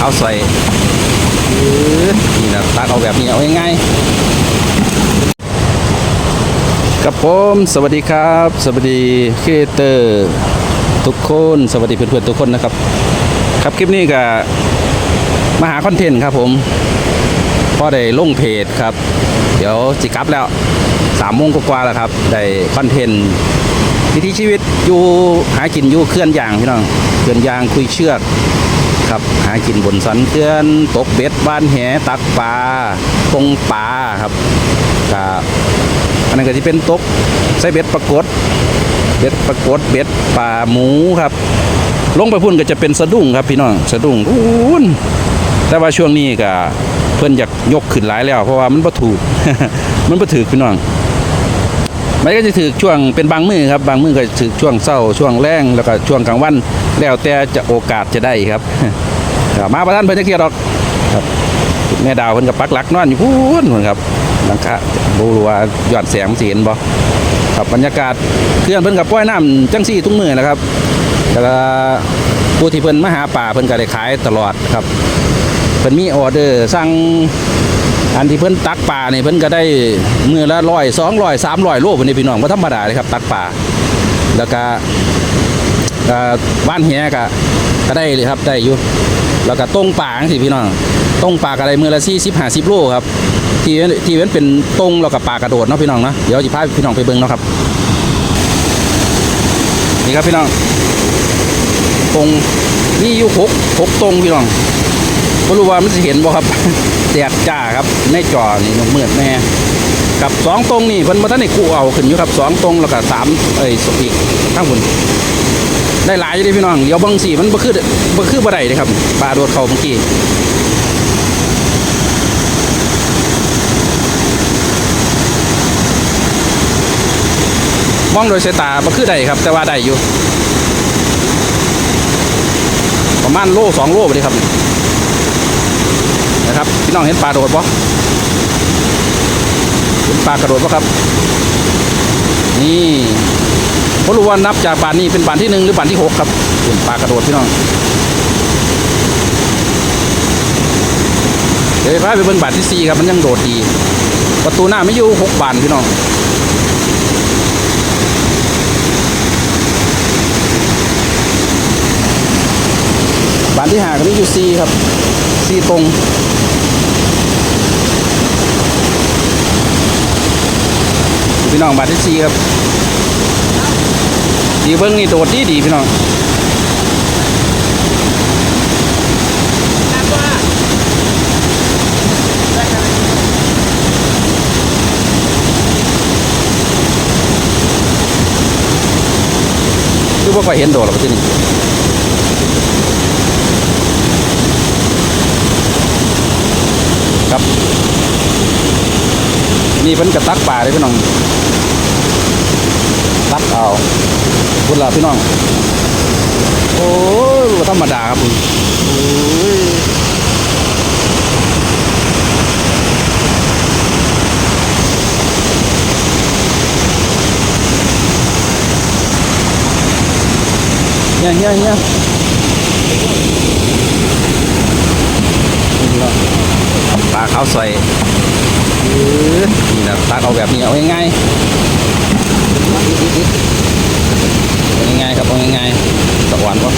ข้าใส่อื้อนี่นะตักเอาแบบนี้เอาง่ายๆกับผมสวัสดีครับ สวัสดีครีเอเตอร์ทุกคน สวัสดีเพื่อนๆทุกคนนะครับ ครับคลิปนี้ก็มาหาคอนเทนต์ครับผมพอได้ลงเพจครับ เดี๋ยวจิกลับแล้วสามโมงกว่าๆแล้วครับได้คอนเทนต์วิถีชีวิตอยู่หากินอยู่เคลื่อนยางพี่น้องเคลื่อนยางคุยเชือก ครับหากินบนสันเคลื่อนตกเบ็ดบ้านแหตักปลาปงปลาครับก็อันนั้นก็ที่เป็นตกใส่เบ็ดปรากฏเบ็ดปรากฏเบ็ดปลาหมูครับ ลงไปพุ่นก็จะเป็นสะดุ้งครับพี่น้องสะดุ้งอู้นแต่ว่าช่วงนี้ก็เพิ่อนอยากยกขึ้นหลายแล้ว เพราะว่ามันบ่ถูกมันบ่ถูกพี่น้อง มันก็จะถือช่วงเป็นบางมือครับ บางมือก็ถือช่วงเช้าช่วงแรงแล้วก็ช่วงกลางวัน แล้วแต่จะโอกาสจะได้ครับมาประท่านเพิ่นจะเกียรหรอกครับแม่ดาวเพิ่นก็ปักหลักนอนอยู่พูนพุ่นครับหลังคาบ่รู้ว่ายอดแสงสิเห็นบ่ครับบรรยากาศเคลื่อนเพิ่นกับป้อยน้ำจังซี่ทุกมือนะครับแล้วก็ผู้ที่เพิ่นมาหาป่าเพิ่นก็ได้ขายตลอดครับ เพิ่นมีออเดอร์สั่งอันที่เพิ่นตักป่าเนี่ยเพิ่นก็ได้มื้อละ100 200 300โลพุ่นนี่พี่น้องบ่ธรรมดาเลยครับ ตักป่าแล้วก็บ้านแหก็ก็ได้เลยครับได้อยู่แล้วก็ต้งป่าจังสิพี่น้องต้งป่าอะไรมือละสี่สิบห้าสิบโลครับที่ที่เว้นเป็นต้งแล้วก็ป่ากระโดดเนาะพี่น้องนะเดี๋ยวจะพาพี่น้องไปเบิ่งเนาะครับนี่ครับพี่น้องตรงนี่อยู่หกหกตรงพี่น้อง ไม่รู้ว่ามันจะเห็นบ่ครับแดดจ้าครับในจอนี่ยกมืดแม่กับสองตรงนี่เพิ่นมาท่านในกูเอาขึ้นอยู่ครับสองตรงแล้วก็สามเอ้ยอีกข้างบนได้หลายอยู่เดิพี่น้องเดี๋ยวบางสีมันบ่คือบ่คือบ่ได้เลยครับปลาโดดเข้าเมื่อกี้มองโดยสายตาบ่คือได้ครับ แต่ว่าได้อยู่ ประมาณโลสองโลไปเลยครับ นะครับพี่น้องเห็นปลาโดดปะเห็นปลากระโดดปะครับ นี่ผมรู้ว่านับจากบานนี้เป็นบานที่หนึ่งหรือบานที่หกครับเป็นปลากระโดดพี่น้องเดี๋ยวพาไปเบิ่งบานที่สี่ครับมันยังโดดดี ประตูหน้าไม่อยู่หกบานพี่น้องบานที่หาก็มีอยู่สี่ครับสี่ตรง พี่น้องบานที่สี่ครับดีเบิ้งนี่โดดดีดีพี่น้องคือว่าค่อยเห็นโดดหรอกที่นี่ครับ นี่เพิ่นกระตักป่าเลยพี่น้อง ตักเอาคุณล่ะพี่น้อง โอ้ยธรรมดาครับเนี่ยเนี่ยเนี่ยปลาขาวใส่นี่นะตักเอาแบบนี้เอาง่ายๆ ง่ายๆครับเอาง่ายๆสวรรค์วะ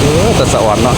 เออแต่สวรรค์เนาะ